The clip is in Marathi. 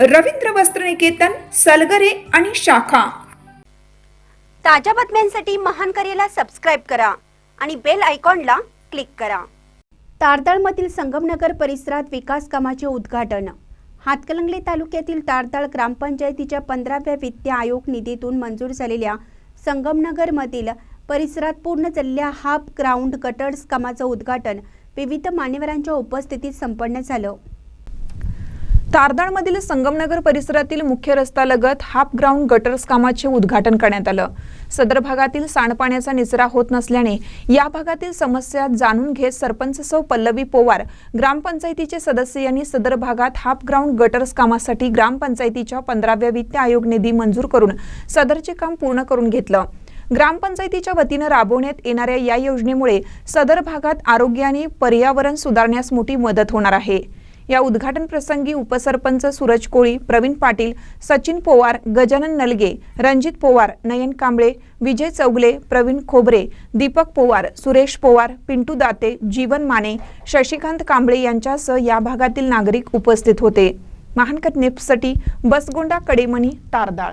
रवींद्र वस्त्रनिकेतन सलगरे आणि शाखा. ताज्या बातम्यांसाठी महान करेला सबस्क्राईब करा आणि बेल आयकॉनला क्लिक करा. तारदाळमधील संगमनगर परिसरात विकास कामाचे उद्घाटन. हातकलंगले तालुक्यातील तारदाळ ग्रामपंचायतीच्या पंधराव्या वित्त आयोग निधीतून मंजूर झालेल्या संगमनगरमधील परिसरात पूर्ण झालेल्या हाफ ग्राउंड गटर्स कामाचं उद्घाटन विविध मान्यवरांच्या उपस्थितीत संपन्न झालं. तारदाळमधील संगमनगर परिसरातील मुख्य रस्त्यालगत हाफ ग्राउंड गटर्स कामाचे उद्घाटन करण्यात आलं. सदर भागातील सांडपाण्याचा निचरा होत नसल्याने या भागातील समस्या जाणून घेत सरपंच सौ पल्लवी पोवार ग्रामपंचायतीचे सदस्य यांनी सदर भागात हाफ ग्राउंड गटर्स कामासाठी ग्रामपंचायतीच्या पंधराव्या वित्त आयोग निधी मंजूर करून सदरचे काम पूर्ण करून घेतलं. ग्रामपंचायतीच्या वतीनं राबवण्यात येणाऱ्या या योजनेमुळे सदर भागात आरोग्य आणि पर्यावरण सुधारण्यास मोठी मदत होणार आहे. या उद्घाटन प्रसंगी उपसरपंच सूरज कोळी प्रवीण पाटील सचिन पोवार गजानन नलगे रणजित पोवार नयन कांबळे विजय चौगले प्रवीण खोबरे दीपक पोवार सुरेश पोवार पिंटू दाते जीवन माने शशिकांत कांबळे यांच्यासह या भागातील नागरिक उपस्थित होते. महानकट नेप्ससाठी बसगोंडा कडेमणी तारदाळ.